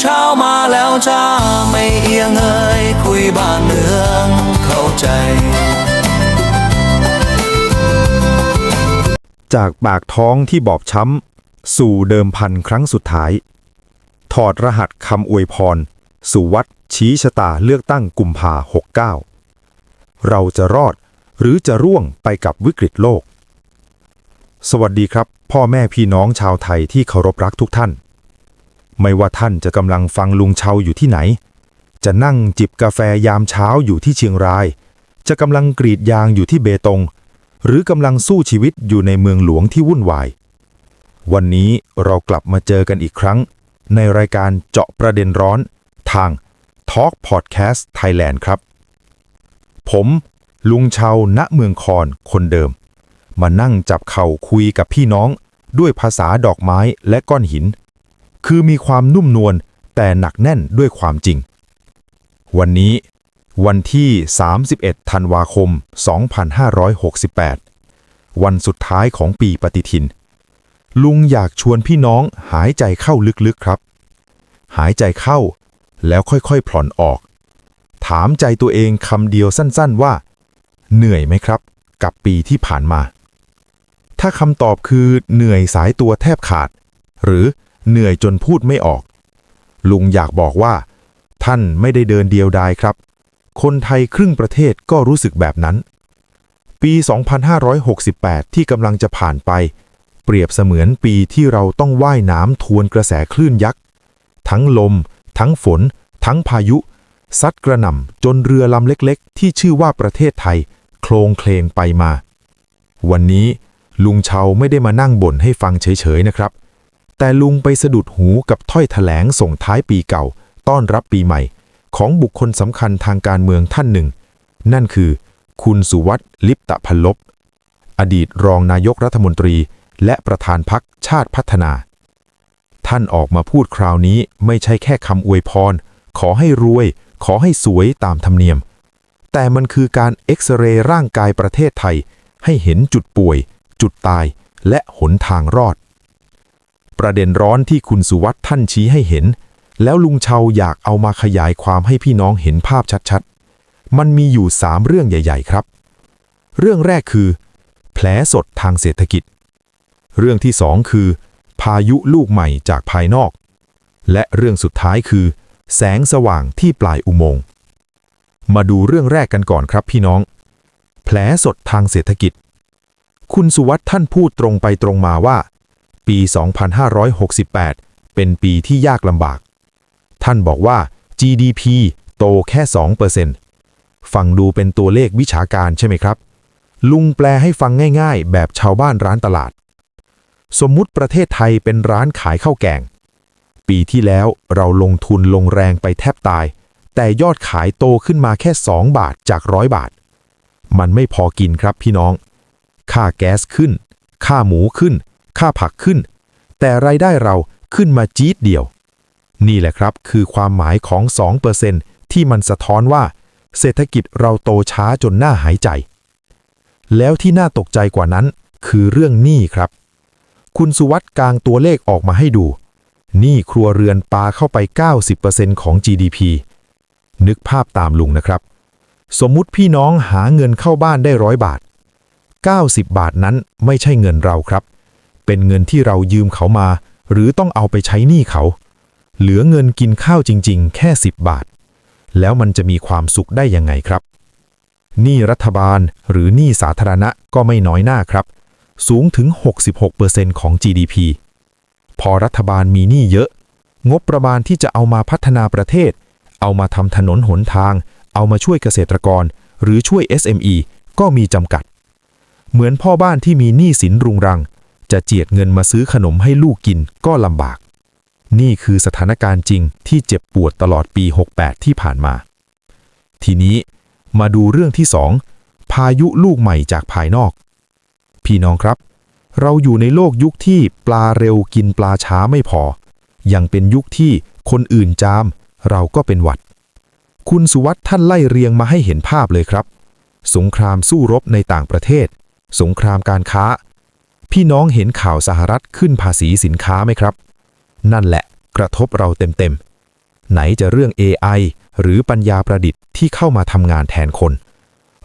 เช้ามาแล้วจ้าไม่เอียงเอ่ยคุยบ้านเมืองเข้าใจ จากปากท้องที่บอบช้ำ สู่เดิมพันครั้งสุดท้าย ถอดรหัสคำอวยพร สู่วัดชี้ชะตาเลือกตั้งกุมภา69 เราจะรอดหรือจะร่วงไปกับวิกฤตโลก สวัสดีครับ พ่อแม่พี่น้องชาวไทยที่เคารพรักทุกท่าน ไม่ว่าท่านจะกำลังฟังลุงเชาอยู่ที่ไหน จะนั่งจิบกาแฟยามเช้าอยู่ที่เชียงราย จะกำลังกรีดยางอยู่ที่เบตง หรือกำลังสู้ชีวิตอยู่ในเมืองหลวงที่วุ่นวาย วันนี้เรากลับมาเจอกันอีกครั้ง ในรายการเจาะประเด็นร้อน ทาง Talk Podcast Thailand ครับ ผม ลุงเชาณเมืองคอนคนเดิม มานั่งจับเข่าคุยกับพี่น้องด้วยภาษาดอกไม้และก้อนหิน คือมีความนุ่มนวลแต่หนักแน่นด้วยความจริง วันนี้วันที่ 31 ธันวาคม 2568 วันสุดท้ายของปีปฏิทิน ลุงอยากชวนพี่น้องหายใจเข้าลึกๆครับ หายใจเข้าแล้วค่อยๆ ผ่อนออก ถามใจตัวเองคำเดียวสั้นๆว่า เหนื่อยไหมครับ กับปีที่ผ่านมา ถ้าคำตอบคือเหนื่อยสายตัวแทบขาด หรือ เหนื่อยจนพูดไม่ออก ลุงอยากบอกว่า ท่านไม่ได้เดินเดียวดายครับ คนไทยครึ่งประเทศก็รู้สึกแบบนั้น ปี 2568 ที่กำลังจะผ่านไป เปรียบเสมือนปีที่เราต้องว่ายน้ำทวนกระแสคลื่นยักษ์ ทั้งลม ทั้งฝน ทั้งพายุ ซัดกระหน่ำจนเรือลำเล็กๆ ที่ชื่อว่าประเทศไทย โคลงเคลงไปมา วันนี้ลุงเชาไม่ได้มานั่งบ่นให้ฟังเฉยๆนะครับ แต่ลุงไปสะดุดหูกับถ้อยแถลงส่งท้ายปีเก่า ต้อนรับปีใหม่ ของบุคคลสำคัญทางการเมืองท่านหนึ่ง นั่นคือ คุณสุวัสดิ์ลิปตะพันลบ อดีตรองนายกรัฐมนตรี และประธานพักชาติพัฒนา ท่านออกมาพูดคราวนี้ไม่ใช่แค่คำอวยพร ขอให้รวย ขอให้สวยตามธรรมเนียม แต่มันคือการเอ็กซเรย์ร่างกายประเทศไทย ให้เห็นจุดป่วย จุดตาย และหนทางรอด ประเด็นร้อนที่คุณสุวัสด์ท่านชี้ให้เห็น แล้วลุงเชาอยากเอามาขยายความให้พี่น้องเห็นภาพชัดๆ มันมีอยู่สามเรื่องใหญ่ ๆ ครับ เรื่องแรกคือ แผลสดทางเศรษฐกิจ เรื่องที่สองคือ พายุลูกใหม่จากภายนอก และเรื่องสุดท้ายคือ แสงสว่างที่ปลายอุโมงค์มาดูเรื่องแรกกันก่อนครับพี่น้อง แผลสดทางเศรษฐกิจ คุณสุวัสด์ท่านพูดตรงไปตรงมาว่า ปี 2568 เป็นปีที่ยากลำบาก ท่านบอกว่า GDP โตแค่ 2%ฟังดูเป็นตัวเลขวิชาการใช่ไหมครับ ลุงแปลให้ฟังง่ายๆ แบบชาวบ้านร้านตลาด สมมุติประเทศไทยเป็นร้านขายข้าวแกง ปีที่แล้วเราลงทุนลงแรงไปแทบตาย แต่ยอดขายโตขึ้นมาแค่ 2 บาทจากร้อยบาท มันไม่พอกินครับพี่น้อง ค่าแก๊สขึ้น ค่าหมูขึ้น ค่าผักขึ้น แต่รายได้เราขึ้นมาจี๊ดเดียว นี่แหละครับคือความหมายของ 2%ที่มันสะท้อนว่า เศรษฐกิจเราโตช้าจนน่าหายใจ แล้วที่น่าตกใจกว่านั้น คือเรื่องหนี้ครับ คุณสุวัสด์กลางตัวเลขออกมาให้ดู หนี้ครัวเรือนปาเข้าไป 90%ของ GDP นึกภาพตามลุงนะครับ สมมุติพี่น้องหาเงินเข้าบ้านได้ร้อยบาท 90 บาทนั้นไม่ใช่เงินเราครับ เป็นเงินที่เรายืมเขามา หรือต้องเอาไปใช้หนี้เขา เหลือเงินกินข้าวจริง ๆ แค่ 10 บาท แล้วมันจะมีความสุขได้ยังไงครับ หนี้รัฐบาลหรือหนี้สาธารณะก็ไม่น้อยหน้าครับ สูงถึง 66%ของ GDP พอรัฐบาลมีหนี้เยอะ งบประมาณที่จะเอามาพัฒนาประเทศ เอามาทำถนนหนทาง เอามาช่วยเกษตรกร หรือช่วย SME ก็มีจำกัด เหมือนพ่อบ้านที่มีหนี้สินรุงรัง จะเจียดเงินมาซื้อขนมให้ลูกกินก็ลำบาก นี่คือสถานการณ์จริงที่เจ็บปวดตลอดปี 68 ที่ผ่านมา ทีนี้มาดูเรื่องที่สองพายุลูกใหม่จากภายนอก พี่น้องครับ เราอยู่ในโลกยุคที่ปลาเร็วกินปลาช้าไม่พอ ยังเป็นยุคที่คนอื่นจาม เราก็เป็นหวัด คุณสุวัสด์ท่านไล่เรียงมาให้เห็นภาพเลยครับ สงครามสู้รบในต่างประเทศ สงครามการค้า พี่น้องเห็นข่าวสหรัฐขึ้นภาษีสินค้าไหมครับ นั่นแหละ กระทบเราเต็มๆ ไหนจะเรื่อง AI หรือปัญญาประดิษฐ์ที่เข้ามาทำงานแทนคน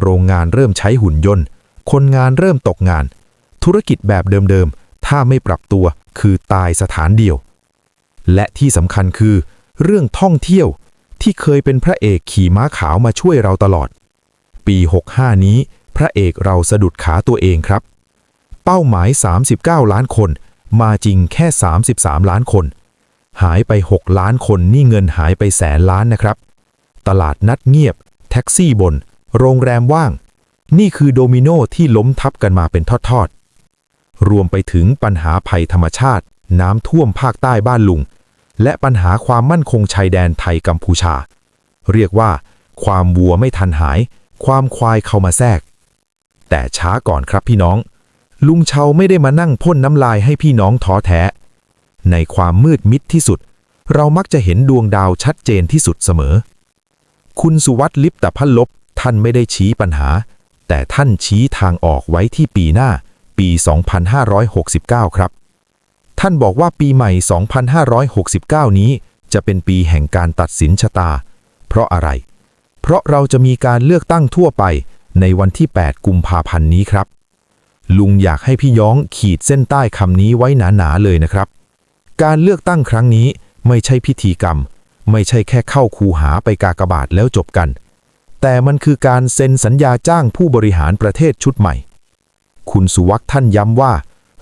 โรงงานเริ่มใช้หุ่นยนต์ คนงานเริ่มตกงาน ธุรกิจแบบเดิมๆ ถ้าไม่ปรับตัวคือตายสถานเดียว และที่สำคัญคือ เรื่องท่องเที่ยวที่เคยเป็นพระเอกขี่ม้าขาวมาช่วยเราตลอด ปี 65 นี้ พระเอกเราสะดุดขาตัวเองครับ เป้าหมาย 39 ล้านคน มาจริงแค่ 33 ล้านคน หายไป 6 ล้านคนนี่เงินหายไปแสนล้านนะครับ ตลาดนัดเงียบ แท็กซี่บน โรงแรมว่าง นี่คือโดมิโนที่ล้มทับกันมาเป็นทอดๆ รวมไปถึงปัญหาภัยธรรมชาติ น้ำท่วมภาคใต้บ้านลุง และปัญหาความมั่นคงชายแดนไทยกัมพูชา เรียกว่า ความวัวไม่ทันหาย ความควายเข้ามาแทรก แต่ช้าก่อนครับพี่น้อง ลุงเชาไม่ได้มานั่งพ่นน้ำลายให้พี่น้องท้อแท้ ในความมืดมิดที่สุด เรามักจะเห็นดวงดาวชัดเจนที่สุดเสมอ คุณสุวัตลิปตะพันลบ ท่านไม่ได้ชี้ปัญหา แต่ท่านชี้ทางออกไว้ที่ปีหน้า ปี 2569 ครับ ท่านบอกว่าปีใหม่ 2569 นี้ จะเป็นปีแห่งการตัดสินชะตา เพราะอะไร เพราะเราจะมีการเลือกตั้งทั่วไปในวันที่ 8 กุมภาพันธ์นี้ครับ ลุงอยากให้พี่ย้องขีดเส้นใต้คำนี้ไว้หนาๆเลยนะครับ การเลือกตั้งครั้งนี้ไม่ใช่พิธีกรรม ไม่ใช่แค่เข้าคูหาไปกากบาทแล้วจบกัน แต่มันคือการเซ็นสัญญาจ้างผู้บริหารประเทศชุดใหม่ คุณสุวักท่านย้ำว่า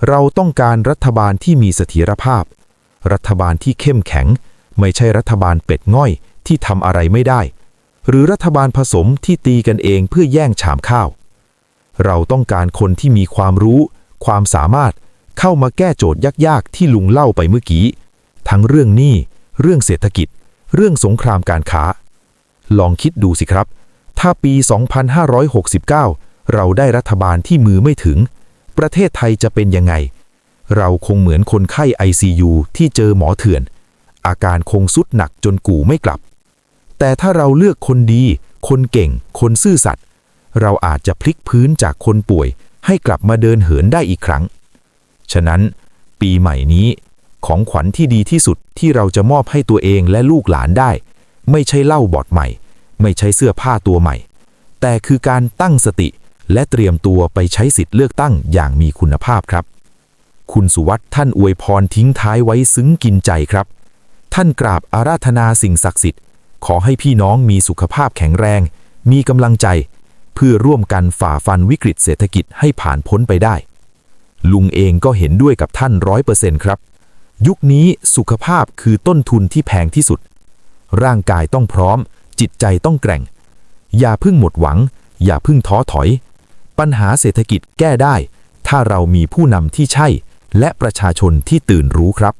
เราต้องการรัฐบาลที่มีเสถียรภาพ รัฐบาลที่เข้มแข็ง ไม่ใช่รัฐบาลเป็ดง่อยที่ทำอะไรไม่ได้ หรือรัฐบาลผสมที่ตีกันเองเพื่อแย่งชามข้าว เราต้องการคนที่มีความรู้ ความสามารถเข้ามาแก้โจทย์ยากๆ ที่ลุงเล่าไปเมื่อกี้ ทั้งเรื่องหนี้ เรื่องเศรษฐกิจ เรื่องสงครามการค้า ลองคิดดูสิครับ ถ้าปี 2569 เราได้รัฐบาลที่มือไม่ถึง ประเทศไทยจะเป็นยังไง เราคงเหมือนคนไข้ ICU ที่เจอหมอเถื่อน อาการคงสุดหนักจนกู่ไม่กลับ แต่ถ้าเราเลือกคนดี คนเก่ง คนซื่อสัตย์ เราอาจจะพลิกพื้นจากคนป่วยให้กลับมาเดินเหินได้อีกครั้ง ฉะนั้น ปีใหม่นี้ของขวัญที่ดีที่สุดที่เราจะมอบให้ตัวเองและลูกหลานได้ ไม่ใช่เหล้าบอดใหม่ ไม่ใช่เสื้อผ้าตัวใหม่ แต่คือการตั้งสติและเตรียมตัวไปใช้สิทธิ์เลือกตั้งอย่างมีคุณภาพครับ คุณสุวัตท่านอวยพรทิ้งท้ายไว้ซึ้งกินใจครับ ท่านกราบอาราธนาสิ่งศักดิ์สิทธิ์ ขอให้พี่น้องมีสุขภาพแข็งแรง มีกำลังใจ พื่อร่วมกันฝ่าฟันวิกฤตเศรษฐกิจให้ผ่านพ้นไปได้ ลุงเองก็เห็นด้วยกับท่านร้อยเปอร์เซ็นต์ครับ ยุคนี้สุขภาพคือต้นทุนที่แพงที่สุด ร่างกายต้องพร้อม จิตใจต้องแกร่ง อย่าพิ่งหมดหวัง อย่าพิ่งท้อถอย ปัญหาเศรษฐกิจแก้ได้ ถ้าเรามีผู้นำที่ใช่ และประชาชนที่ตื่นรู้ครับ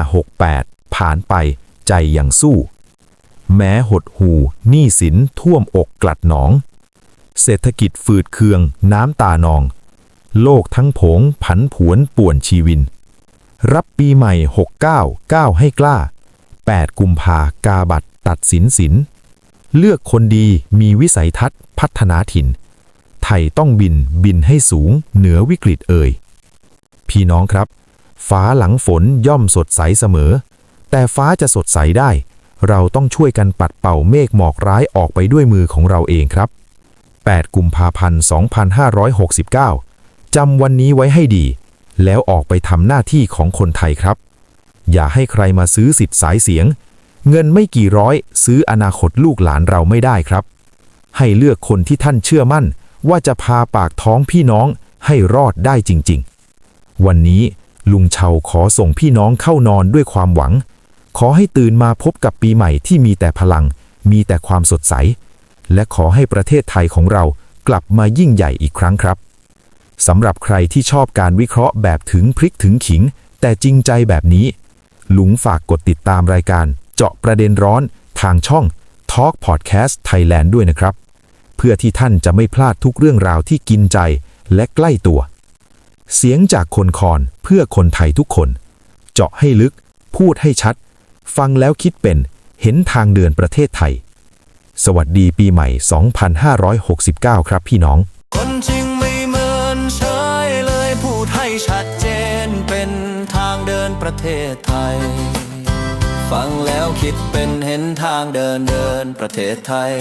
2568 ผ่านไป ใจยังสู้ แม้หดหูหนี้สินท่วมอกกลัดหนอง เศรษฐกิจฝืดเคืองน้ำตานอง โลกทั้งผงผันผวนป่วนชีวิน รับปีใหม่ 69ก้าวให้กล้า 8 กุมภากาบัตรตัดสินสิน เลือกคนดีมีวิสัยทัศน์พัฒนาถิ่น ไทยต้องบินบินให้สูงเหนือวิกฤตเอ่ย พี่น้องครับ ฟ้าหลังฝนย่อมสดใสเสมอ แต่ฟ้าจะสดใสได้ เราต้องช่วยกันปัดเป่าเมฆหมอกร้ายออกไปด้วยมือของเราเองครับ 8 กุมภาพันธ์ 2569 จำวันนี้ไว้ให้ดี แล้วออกไปทำหน้าที่ของคนไทยครับ อย่าให้ใครมาซื้อสิทธิ์สายเสียง เงินไม่กี่ร้อย ซื้ออนาคตลูกหลานเราไม่ได้ครับ ให้เลือกคนที่ท่านเชื่อมั่น ว่าจะพาปากท้องพี่น้องให้รอดได้จริง ๆ วันนี้ลุงเชาขอส่งพี่น้องเข้านอนด้วยความหวัง ขอให้ตื่นมาพบกับปีใหม่ที่มีแต่พลัง มีแต่ความสดใส และขอให้ประเทศไทยของเรากลับมายิ่งใหญ่อีกครั้งครับสำหรับใครที่ชอบการวิเคราะห์แบบถึงพริกถึงขิง แต่จริงใจแบบนี้ลุงฝากกดติดตามรายการ เจาะประเด็นร้อนทางช่อง Talk Podcast Thailand ด้วยนะครับ เพื่อที่ท่านจะไม่พลาดทุกเรื่องราวที่กินใจและใกล้ตัว เสียงจากคนคอนเพื่อคนไทยทุกคน เจาะให้ลึก พูดให้ชัด ฟังแล้วคิดเป็นเห็นทางเดินประเทศไทย สวัสดีปีใหม่ 2569 ครับพี่น้อง คนจริงไม่เหมือนเฉยเลยพูดให้ชัดเจนเป็นทางเดินประเทศไทย ฟังแล้วคิดเป็นเห็นทางเดินเดินประเทศไทย